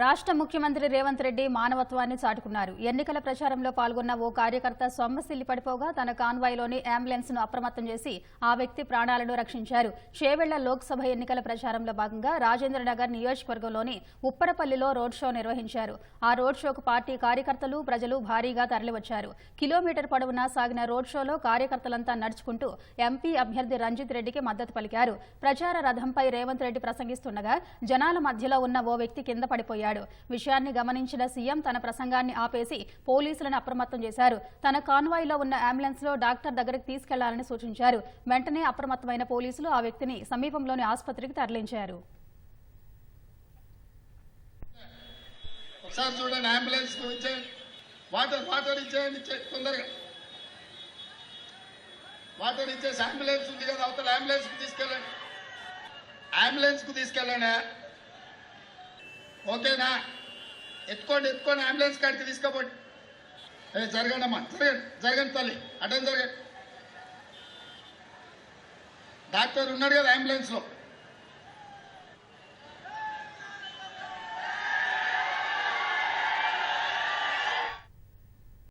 రాష్ట్ర ముఖ్యమంత్రి రేవంత్ రెడ్డి మానవత్వాన్ని చాటుకున్నారు. ఎన్నికల ప్రచారంలో పాల్గొన్న ఓ కార్యకర్త సొమ్మసిల్లి పడిపోగా తన కాన్వాయ్లోని అంబులెన్స్ను అప్రమత్తం చేసి ఆ వ్యక్తి ప్రాణాలను రక్షించారు. షేవెళ్ళ లోక్సభ ఎన్నికల ప్రచారంలో భాగంగా రాజేంద్రనగర్ నియోజకవర్గంలోని ఉప్పరపల్లిలో రోడ్ షో నిర్వహించారు. ఆ రోడ్ షోకు పార్టీ కార్యకర్తలు ప్రజలు భారీగా తరలివచ్చారు. కిలోమీటర్ పొడవునా సాగిన రోడ్ షోలో కార్యకర్తలంతా నడుచుకుంటూ ఎంపీ అభ్యర్థి రంజిత్ రెడ్డికి మద్దతు పలికారు. ప్రచార రథంపై రేవంత్ రెడ్డి ప్రసంగిస్తుండగా జనాల మధ్యలో ఉన్న ఓ వ్యక్తి కింద అయ్యాడు విషయాన్ని గమనించిన సీఎం తన ప్రసంగాన్ని ఆపేసి పోలీసులను అప్రమత్తం చేశారు. తన కాన్వాయ్లో ఉన్న అంబులెన్స్లో డాక్టర్ దగ్గరికి తీసుకెళ్ళాలని సూచించారు. వెంటనే అప్రమత్తమైన పోలీసులు ఆ వ్యక్తిని సమీపంలోని ఆసుపత్రికి తరలించారు. ఒకసారి చూడండి అంబులెన్స్ ఇచ్చేయండి వాటర్ వాటర్ ఇచ్చేయండి తొందరగా. వాటర్ ఇచ్చేసి అంబులెన్స్ ఉంది కదా అవతల అంబులెన్స్కు తీసుకెళ్ళండి. అంబులెన్స్కు తీసుకెళ్ళండి. ఓకేనా? ఎత్తుకోండి ఎత్తుకోండి అంబులెన్స్ కాడికి తీసుకోపోండి. అదే జరగండి అమ్మా జరగండి జరగండి తల్లి అటెండ్ జరగండి. డాక్టర్ ఉన్నాడు కదా అంబులెన్స్లో